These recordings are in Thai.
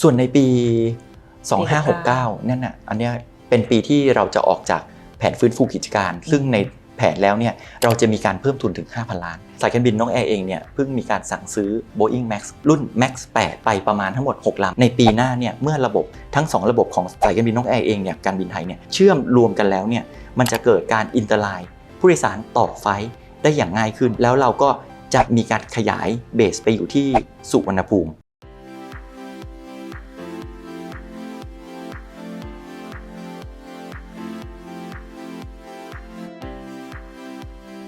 ส่วนในปี 2569 นั่นน่ะอันเนี้ยเป็นปีที่เราจะออกจากแผนฟื้นฟูกิจการ ซึ่งในแผนแล้วเนี่ยเราจะมีการเพิ่มทุนถึง 5,000 ล้าน สายการบินน้องแอร์เองเนี่ยเพิ่งมีการสั่งซื้อ Boeing Max รุ่น Max 8 ไปประมาณทั้งหมด 6 ลำ ในปีหน้าเนี่ยเมื่อระบบทั้ง 2 ระบบของสายการบินน้องแอร์เองเนี่ยการบินไทยเนี่ยเชื่อมรวมกันแล้วเนี่ยมันจะเกิดการอินเตอร์ไลน์ผู้โดยสารต่อไฟล์ได้อย่างง่ายขึ้น แล้วเราก็จะมีการขยายเบสไปอยู่ที่สุวรรณภูมิ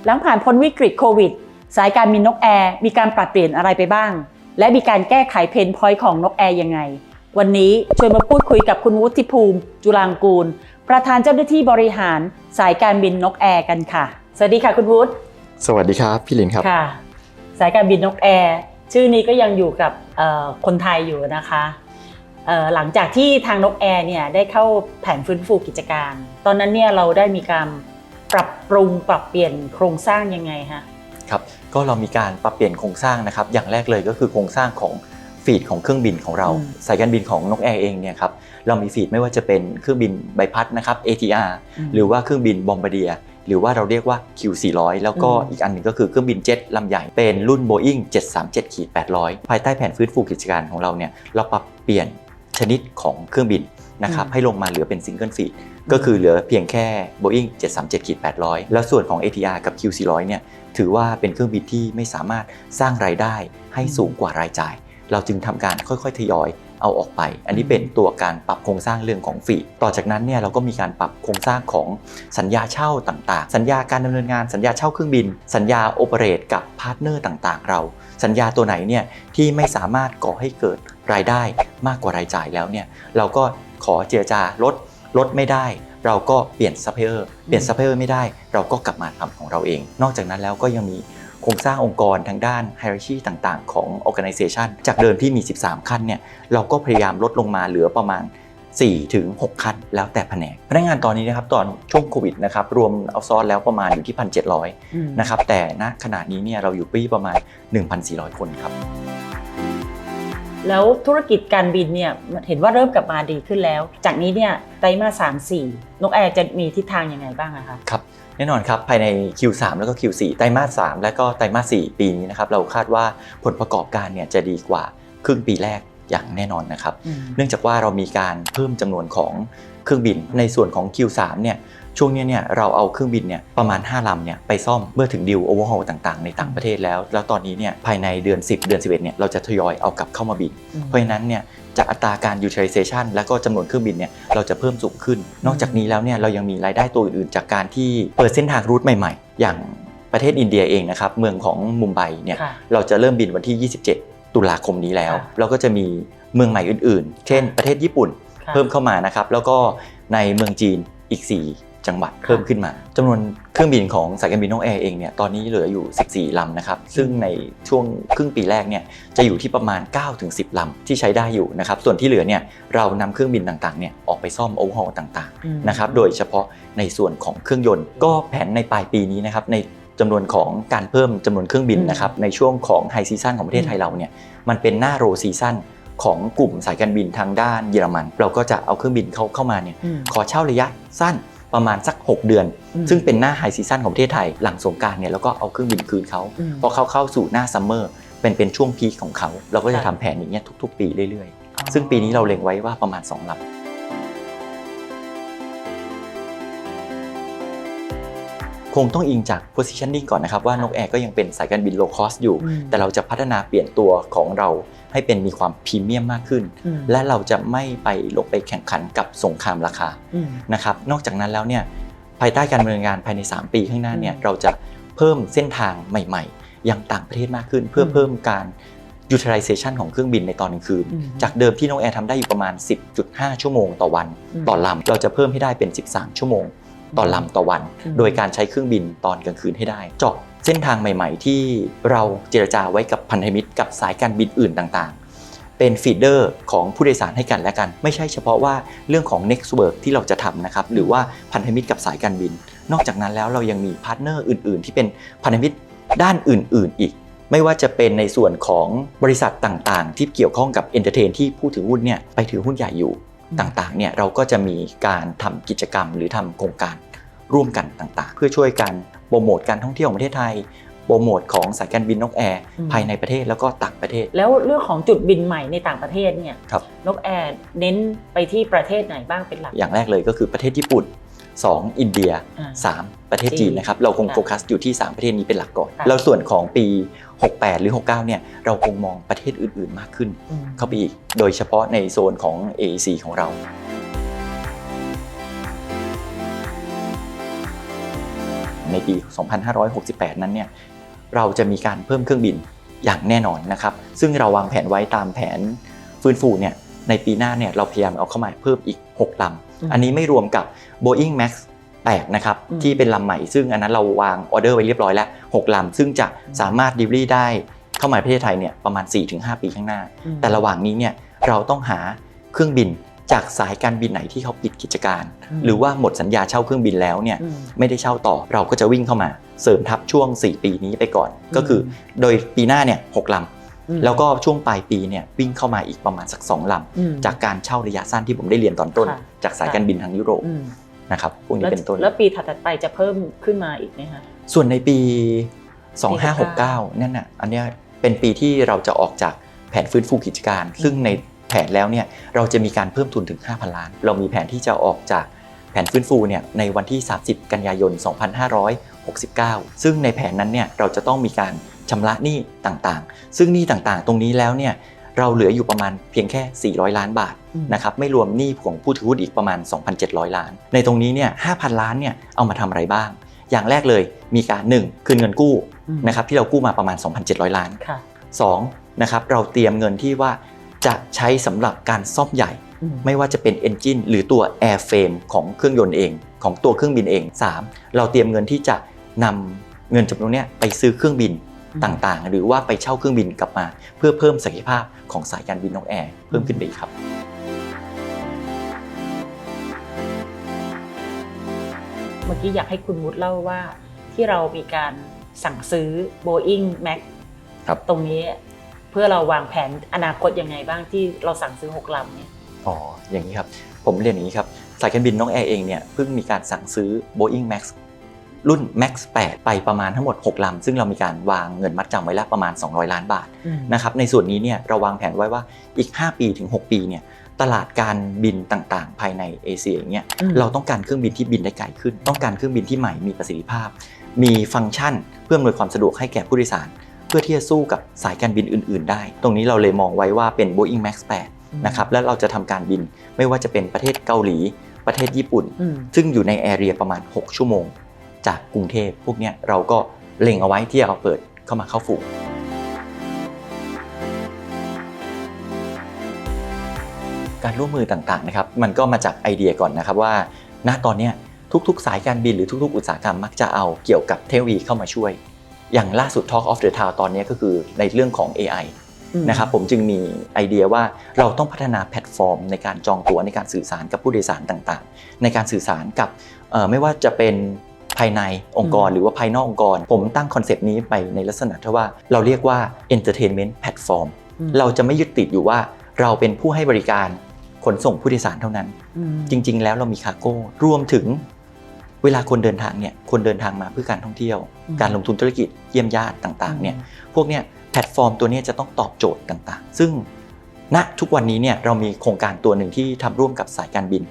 หลังผ่านพ้นวิกฤตโควิด สายการบินนกแอร์มีการปรับเปลี่ยนอะไรไปบ้าง และมีการแก้ไขเพนพอยต์ของนกแอร์ยังไง วันนี้ชวนมาพูดคุยกับคุณวุฒิภูมิ จุลางกูล ประธานเจ้าหน้าที่บริหารสายการบินนกแอร์กันค่ะ สวัสดีค่ะคุณวุฒิสวัสดีครับพี่ลินครับค่ะ สายการบินนกแอร์ชื่อนี้ก็ยังอยู่กับเอ่อคนไทยอยู่นะคะเอ่อหลังจากที่ทางนกแอร์เนี่ยได้เข้าแผนฟื้นฟูกิจการ ตอนนั้นเนี่ยเราได้มีการ ปรับปรุงปรับเปลี่ยนโครงสร้างยังไงคะครับก็เรามีการปรับเปลี่ยนโครงสร้างนะครับ อย่างแรกเลยก็คือโครงสร้างของฟีดของเครื่องบินของเราสายการบินของนกแอร์เองเนี่ยครับเรามีฟีดไม่ว่าจะเป็นเครื่องบินใบพัดนะครับ ATR หรือว่าเครื่องบินบอมบาร์เดียหรือว่าเราเรียกว่า Q400 แล้วก็อีกอันหนึ่งก็คือเครื่องบินเจ็ตลำใหญ่เป็นรุ่น Boeing 737-800 ภายใต้แผนฟื้นฟูกิจการของเราเนี่ยเราปรับเปลี่ยน ชนิดของเครื่องบินนะครับให้ลงมาเหลือเป็นซิงเกิลฟีดก็คือเหลือเพียงแค่ Boeing 737-800 แล้วส่วนของ ATR กับ Q400 เนี่ยถือว่าเป็นเครื่องบินที่ไม่สามารถสร้างรายได้ให้สูงกว่ารายจ่าย เราจึงทำการค่อยๆ ทยอย เอาออกไป อันนี้เป็นตัวการปรับโครงสร้างเรื่องของฟีต่อจากนั้นเนี่ยเราก็มีการปรับโครงสร้างของสัญญาเช่าต่างๆ สัญญาการดำเนินงานสัญญาเช่าเครื่องบิน สัญญาโอเปเรตกับพาร์ทเนอร์ต่างๆ เรา สัญญาตัวไหนเนี่ยที่ไม่สามารถก่อให้เกิดรายได้มากกว่ารายจ่ายแล้วเนี่ยเราก็ขอเจรจาลดลดไม่ได้ เราก็เปลี่ยนซัพพลายเออร์เปลี่ยนซัพพลายเออร์ไม่ได้ เราก็กลับมาทำของเราเอง นอกจากนั้นแล้วก็ยังมี โครงสร้างองค์กรทางด้าน hierarchy ต่างๆ ของ organization จากเดิมที่มี 13 ขั้นเนี่ยเราก็พยายามลดลงมาเหลือประมาณ4ถึง6ขั้นแล้วแต่แผนกพนักงานตอนนี้นะครับตอนช่วงโควิดนะครับรวมเอาซอสแล้วประมาณอยู่ที่ 1,700 นะครับแต่ณขณะนี้เนี่ยเราอยู่ปีประมาณ 1,400 คนครับ แล้วธุรกิจการบินเนี่ยเห็นว่าเริ่มกลับมาดีขึ้นแล้ว จากนี้เนี่ยไตรมาสสามสี่นกแอร์จะมีทิศทางยังไงบ้างอะคะครับแน่นอนครับ ภายใน Q3 แล้วก็ Q4 ไตรมาส 3 และก็ไตรมาส 4 ปีนี้นะครับเราคาดว่าผลประกอบการเนี่ยจะดีกว่าครึ่งปีแรกอย่างแน่นอนนะครับ เนื่องจากว่าเรามีการเพิ่มจำนวนของเครื่องบินในส่วนของ Q3 เนี่ย ช่วงเนี้ยเนี่ยเราเอาเครื่องบินเนี่ยประมาณ 5ลำเนี่ยไปซ่อมเมื่อถึงดิวโอเวอร์ฮอลต่างๆ ในต่างประเทศแล้ว แล้วตอนนี้เนี่ยภายในเดือน 10 เดือน 11เนี่ยเราจะทยอยเอากลับเข้ามาบิน เพราะฉะนั้นเนี่ยจากอัตราการ utilization และก็จำนวนเครื่องบินเนี่ยเราจะเพิ่มสูงขึ้น นอกจากนี้แล้วเนี่ยเรายังมีรายได้ตัวอื่นๆ จากการที่เปิดเส้นทางรูทใหม่ๆ อย่างประเทศอินเดียเองนะครับเมืองของมุมไบเนี่ยค่ะเราจะเริ่มบินวันที่ 27 ตุลาคมนี้แล้วค่ะเราก็จะมีเมืองใหม่อื่นๆ เช่น ประเทศญี่ปุ่นค่ะเพิ่มเข้ามานะครับแล้วก็ในเมืองจีนอีก 4 จังหวัดเพิ่มขึ้นมาจำนวนเครื่องบินของสายการบินน้องแอร์เองเนี่ยตอนนี้เหลืออยู่ 14 ลำนะครับ ซึ่งในช่วงครึ่งปีแรกเนี่ยจะอยู่ที่ประมาณ 9-10 ลำที่ใช้ได้อยู่นะครับ ส่วนที่เหลือเนี่ยเรานำเครื่องบินต่างๆเนี่ยออกไปซ่อมโอเวอร์ฮอลต่างอืมๆนะครับ โดยเฉพาะในส่วนของเครื่องยนต์ ก็แผนในปลายปีนี้นะครับในจำนวนของการเพิ่มจำนวนเครื่องบินนะครับในช่วงของไฮซีซั่นของประเทศไทยเราเนี่ยมันเป็นหน้าโรซีซั่นของกลุ่มสายการบินทางด้านเยอรมัน เราก็จะเอาเครื่องบินเขาเข้ามาเนี่ยอืมขอเช่าระยะสั้น ประมาณสัก 6 เดือนอืมซึ่งเป็นหน้าไฮซีซั่นของประเทศไทย หลังสงกรารเนี่ยแล้วก็เอาเครื่องบินคืนเขาอืมพอเขาเข้าสู่หน้าซัมเมอร์เป็นเป็นช่วงพีคของเขา เราก็จะค่ะทำแผนอย่างเงี้ยทุก ๆ ปีเรื่อยๆ ซึ่งปีนี้เราเล็งไว้ว่าประมาณ 2ลำ งต้องอิงจาก positioning ก่อนนะครับ ว่านกแอร์ก็ยังเป็นสายการบิน low cost อยู่อืมแต่เราจะพัฒนาเปลี่ยนตัวของเราให้เป็นมีความพรีเมียมมากขึ้นอืมและเราจะไม่ไปลงไปแข่งขันกับสงครามราคาอืมนะครับนอกจากนั้นแล้วเนี่ยภายใต้การดำเนินงานภายใน 3 ปีข้างหน้าเนี่ยอืมเราจะเพิ่มเส้นทางใหม่ๆ ยังต่างประเทศมากขึ้น เพื่ออมเพิ่มการ utilization ของเครื่องบินในตอนกลางคืนอืมจากเดิมที่น้องแอร์ทำได้อยู่ประมาณ 10.5 ชั่วโมงต่อวันอืมต่อลำเราจะเพิ่มให้ได้เป็น 13 ชั่วโมง ต่อลำต่อวันอืมโดยการใช้เครื่องบินตอนกลางคืนให้ได้ เจาะเส้นทางใหม่ ๆ ที่เราเจรจาไว้กับพันธมิตร กับสายการบินอื่นต่างๆ เป็นฟีดเดอร์ของผู้โดยสารให้กันและกัน ไม่ใช่เฉพาะว่าเรื่องของ next work ที่เราจะทำนะครับหรือว่าพันธมิตรกับสายการบิน นอกจากนั้นแล้วเรายังมีพาร์ทเนอร์อื่น ๆ ที่เป็นพันธมิตรด้านอื่น ๆ อีกไม่ว่าจะเป็นในส่วนของบริษัทต่างๆ ที่เกี่ยวข้องกับเอนเตอร์เทนที่ผู้ถือหุ้นเนี่ยไปถือหุ้นใหญ่อยู่อืม ต่างๆเนี่ยเราก็จะมีการทำกิจกรรม หรือทำโครงการร่วมกันต่างๆ เพื่อช่วยกันโปรโมทการท่องเที่ยวของประเทศไทยโปรโมทของสายการบินนกแอร์ภายในประเทศแล้วก็ต่างประเทศ แล้วเรื่องของจุดบินใหม่ในต่างประเทศเนี่ยครับนกแอร์เน้นไปที่ประเทศไหนบ้างเป็นหลักอย่างแรกเลยก็คือประเทศญี่ปุ่น 2 อินเดียอ่า3ประเทศจีจีนนนะครับ เราคงค่ะโฟกัสอยู่ที่ 3 ประเทศนี้เป็นหลักก่อนค่ะแล้วส่วนของปี 68 หรือ 69 เนี่ย เราคงมองประเทศอื่น ๆ มากขึ้นอืมเข้าไปอีก โดยเฉพาะในโซนของ AEC ของเราในปี 2568 นั้นเนี่ย เราจะมีการเพิ่มเครื่องบินอย่างแน่นอนนะครับ ซึ่งเราวางแผนไว้ตามแผนฟื้นฟูเนี่ย ในปีหน้าเนี่ยเราพยายามเอาเข้ามาเพิ่มอีก 6ลำ อันนี้ไม่รวมกับ Boeing Max 8นะครับอืมที่เป็นลำใหม่ซึ่งอันนั้นเราวางออเดอร์ไว้เรียบร้อยแล้ว 6 ลำ ซึ่งจะสามารถ delivery ได้เข้ามาประเทศไทยเนี่ยประมาณ 4-5 ปีข้างหน้าอืมแต่ระหว่างนี้เนี่ยเราต้องหาเครื่องบินจากสายการบินไหนที่เขาปิดกิจการอืมหรือว่าหมดสัญญาเช่าเครื่องบินแล้วเนี่ยอืมไม่ได้เช่าต่อเราก็จะวิ่งเข้ามา เสริมทับช่วง 4 ปีนี้ไปก่อน ก็คือ โดยปีหน้าเนี่ยหกลอืมำ แล้วก็ช่วงปลายปีเนี่ยวิ่งเข้ามาอีกประมาณสัก2ลอืมำจากการเช่าระยะสั้นที่ผมได้เรียนตอนต้นค่ะจากสายการบินทางยุโรปอืมนะครับพวกนี้แล้วเป็นต้น แล้วปีถัดๆไปจะเพิ่มขึ้นมาอีกไหมคะส่วนในปีปี 2569นั่นน่ะอันเนี้ยเป็นปีที่เราจะออกจากแผนฟื้นฟูกิจการ ซึ่งในแผนแล้วเนี่ยเราจะมีการเพิ่มทุนถึง 5,000 ล้าน เรามีแผนที่จะออกจากแผนฟื้นฟูเนี่ยในวันที่ 30 กันยายน 2569 ซึ่งในแผนนั้นเนี่ยเราจะต้องมีการ ชำระหนี้ต่างๆ ซึ่งหนี้ต่างๆ ตรงนี้แล้วเนี่ยเราเหลืออยู่ประมาณเพียงแค่ 400 ล้านบาทอืมนะครับไม่รวมหนี้ของผู้ถือหุ้นอีกประมาณ 2,700 ล้าน ในตรงนี้เนี่ย5,000 ล้านเนี่ยเอามาทำอะไรบ้าง อย่างแรกเลยมีการ 1 คืนเงินกู้อืมนะครับที่เรากู้มาประมาณ 2,700 ล้านค่ะ2นะครับเราเตรียมเงินที่ว่าจะใช้สำหรับการซ่อมใหญ่อืมไม่ว่าจะเป็น Engine หรือตัว Airframe ของเครื่องยนต์เอง ของตัวเครื่องบินเอง 3. เราเตรียมเงินที่จะนำเงินจำนวนเนี้ยไปซื้อเครื่องบินอืม ต่างๆ หรือว่าไปเช่าเครื่องบินกลับมา เพื่อเพิ่มศักยภาพของสายการบินนกแอร์เพิ่มขึ้นไปอีกครับเมื่อกี้อยากให้คุณวุฒิเล่าว่าที่เรามีการสั่งซื้อ Boeing Max ครับตรงนี้เพื่อเราวางแผนอนาคตยังไงบ้างที่เราสั่งซื้อ 6ลำเนี่ยอ๋ออย่างนี้ครับ ผมเรียนอย่างนี้ครับ สายการบินน้องแอร์เองเนี่ยเพิ่งมีการสั่งซื้อ Boeing Max รุ่น Max 8 ไปประมาณทั้งหมด 6 ลำ ซึ่งเรามีการวางเงินมัดจำไว้แล้วประมาณ 200 ล้านบาทนะครับในส่วนนี้เนี่ยเราวางแผนไว้ว่าอีก 5 ปีถึง 6 ปีเนี่ยตลาดการบินต่างๆ ภายในเอเชียอย่างเงี้ยอืมเราต้องการเครื่องบินที่บินได้ไกลขึ้น ต้องการเครื่องบินที่ใหม่มีประสิทธิภาพ มีฟังก์ชันเพื่ออำนวยความสะดวกให้แก่ผู้โดยสาร เพื่อที่จะสู้กับสายการบินอื่น ๆ ได้ ตรงนี้เราเลยมองไว้ว่าเป็น Boeing Max 8นะครับแล้วเราจะทำการบินไม่ว่าจะเป็นประเทศเกาหลี ประเทศญี่ปุ่นอืมซึ่งอยู่ในแอเรียประมาณ 6 ชั่วโมง จากกรุงเทพพวกนี้เราก็เล็งเอาไว้ที่จะเอาเปิดเข้ามาเข้าฝูงการร่วมมือต่างๆนะครับมันก็มาจากไอเดียก่อนนะครับว่า ณตอนนี้ทุกๆ สายการบินหรือทุก ๆ อุตสาหกรรมมักจะเอาเกี่ยวกับเทคโนโลยีเข้ามาช่วย อย่างล่าสุด Talk of the Town ตอนนี้ก็คือในเรื่องของ AI นะครับผมจึงมีไอเดียว่าเราต้องพัฒนาแพลตฟอร์ม ในการจองตั๋วในการสื่อสารกับผู้โดยสารต่างๆ ในการสื่อสารกับไม่ว่าจะเป็น ภายในองค์กรอืมหรือว่าภายนอกองค์กร ผมตั้งคอนเซปต์นี้ไปในลักษณะที่ว่าเราเรียกว่า entertainment platform อืมเราจะไม่ยึดติดอยู่ว่าเราเป็นผู้ให้บริการขนส่งผู้โดยสารเท่านั้นอืมจริง ๆ แล้วเรามีคาร์โก้รวมถึงเวลาคนเดินทางเนี่ยคนเดินทางมาเพื่อการท่องเที่ยวอืมการลงทุนธุรกิจเยี่ยมญาติต่างๆเนี่ยพวกเนี้ยแพลตฟอร์มตัวเนี้ยจะต้องตอบโจทย์ต่างๆ ซึ่งณทุกวันนี้เนี่ยเรามีโครงการตัวหนึ่งที่ทำร่วมกับสายการบิน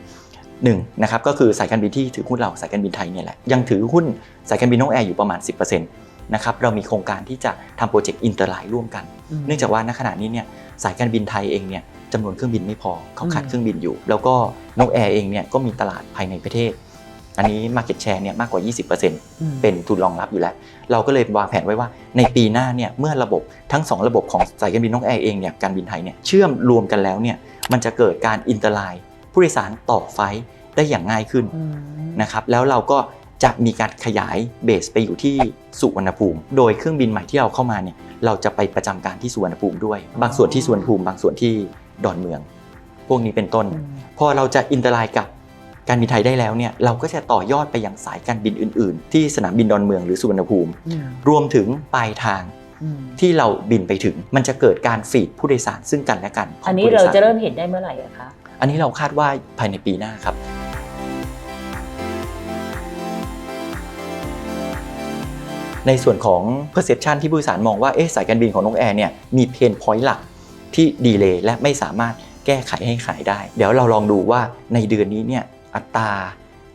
หนึ่งนะครับก็คือสายการบินที่ถือหุ้นเราสายการบินไทยเนี่ยแหละยังถือหุ้นสายการบินน้องแอร์อยู่ประมาณ 10%นะครับเรามีโครงการที่จะทำโปรเจกต์อินเตอร์ไลน์ร่วมกันมเนื่องจากว่าณขณะนี้เนี่ยสายการบินไทยเองเนี่ยจำนวนเครื่องบินไม่พอเขาขาดอืมเครื่องบินอยู่ แล้วก็นกแอร์เองเนี่ยก็มีตลาดภายในประเทศ อันนี้ Market Share เนี่ยมากกว่า 20%อืมเป็นทุนรองรับอยู่แล้ว เราก็เลยวางแผนไว้ว่าในปีหน้าเนี่ยเมื่อระบบทั้ง 2 ระบบของสายการบินนกแอร์เองเนี่ยการบินไทยเนี่ยเชื่อมรวมกันแล้วเนี่ยมันจะเกิดการอินเตอร์ไลน์ ผู้โดยสารต่อไฟล์ได้อย่างง่ายขึ้นอืมนะครับแล้วเราก็จะมีการขยายเบสไปอยู่ที่สุวรรณภูมิ โดยเครื่องบินใหม่ที่เราเข้ามาเนี่ยเราจะไปประจำการที่สุวรรณภูมิด้วย บางส่วนที่สุวรรณภูมิ บางส่วนที่ดอนเมือง พวกนี้เป็นต้นอืมพอเราจะอินเตอร์ไลน์กับการบินไทยได้แล้วเนี่ยเราก็จะต่อยอดไปยังสายการบินอื่น ๆ ที่สนามบินดอนเมืองหรือสุวรรณภูมิอืมรวมถึงปลายทางอืมที่เราบินไปถึง มันจะเกิดการฟีดผู้โดยสารซึ่งกันและกันขงอันนี้ผู้โดเรายสจะเริ่มเห็นได้เมื่อไหร่อะคะ อันนี้เราคาดว่าภายในปีหน้าครับในส่วนของ perception ที่ผู้โดยสารมองว่าเอ๊ะสายการบินของนกแอร์เนี่ยมีเพนพอยต์หลักที่ดีเลย์และไม่สามารถแก้ไขให้ขายได้ เดี๋ยวเราลองดูว่าในเดือนนี้เนี่ยอัตรา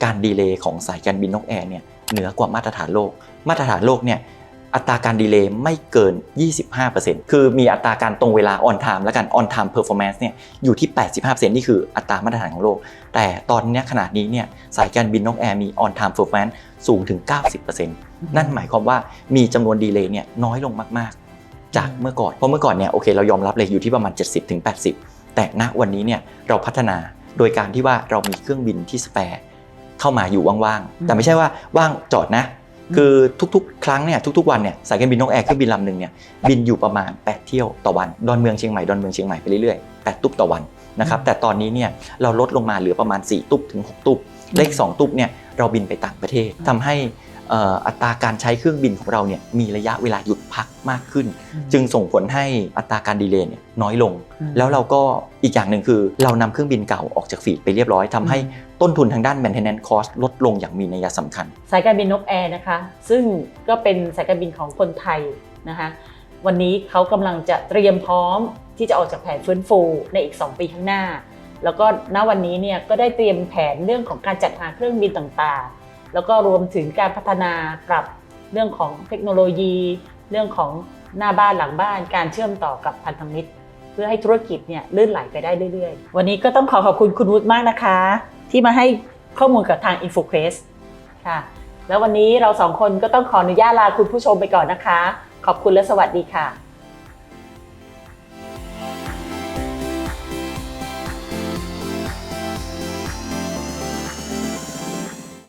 การดีเลย์ของสายการบินนกแอร์เนี่ยเหนือกว่ามาตรฐานโลก มาตรฐานโลกเนี่ย อัตราการดีเลย์ไม่เกิน 25%คือมีอัตราการตรงเวลา on time และกัน on time performance เนี่ยอยู่ที่ 85%นี่คืออัตรามาตรฐานของโลก แต่ตอนนี้ขนาดนี้เนี่ยสายการบินนกแอร์มี on time performance สูงถึง 90%นั่นหมายความว่ามีจำนวนดีเลย์เนี่ยน้อยลงมากๆ จากเมื่อก่อน เพราะเมื่อก่อนเนี่ยโอเคเรายอมรับเลยอยู่ที่ประมาณ 70-80 แต่ณวันนี้เนี่ยเราพัฒนาโดยการที่ว่าเรามีเครื่องบินที่สแปร์เข้ามาอยู่ว่างๆ แต่ไม่ใช่ว่าว่างจอดนะ คือทุกๆ ครั้งเนี่ยทุกๆวันเนี่ยสายการบินนกแอร์เครื่องบินลำหนึ่งเนี่ยบินอยู่ประมาณ 8 เที่ยวต่อวันดอนเมืองเชียงใหม่ดอนเมืองเชียงใหม่ไปเรื่อยๆ8ตุ๊บต่อวันนะครับแต่ตอนนี้เนี่ยเราลดลงมาเหลือประมาณ 4 ตุ๊บถึง 6 ตุ๊บเลข2ตุ๊บเนี่ยเราบินไปต่างประเทศทำให้เอ่ออัตราการใช้เครื่องบินของเราเนี่ยมีระยะเวลาหยุดพักมากขึ้น จึงส่งผลให้อัตราการดีเลย์เนี่ยน้อยลงอืมแล้วเราก็อีกอย่างหนึ่งคือ เรานำเครื่องบินเก่าออกจากฟีดไปเรียบร้อยทำให้ต้นทุนทางด้าน maintenance cost ลดลงอย่างมีนัยสำคัญ สายการบินนกแอร์นะคะ ซึ่งก็เป็นสายการบินของคนไทยนะคะวันนี้เขากำลังจะเตรียมพร้อมที่จะออกจากแผนฟื้นฟูในอีก 2 ปีข้างหน้า แล้วก็ณวันนี้เนี่ยก็ได้เตรียมแผนเรื่องของการจัดหาเครื่องบินต่างๆ แล้วก็รวมถึงการพัฒนาปรับเรื่องของเทคโนโลยี เรื่องของหน้าบ้านหลังบ้าน การเชื่อมต่อกับพันธมิตร เพื่อให้ธุรกิจเนี่ยลื่นไหลไปได้เรื่อยๆ วันนี้ก็ต้องขอขอบคุณคุณวุฒิมากนะคะ ที่มาให้ข้อมูลกับทาง InfoQuest ค่ะ แล้ววันนี้เราสองคนก็ต้องขออนุญาตลาคุณผู้ชมไปก่อนนะคะ ขอบคุณและสวัสดีค่ะ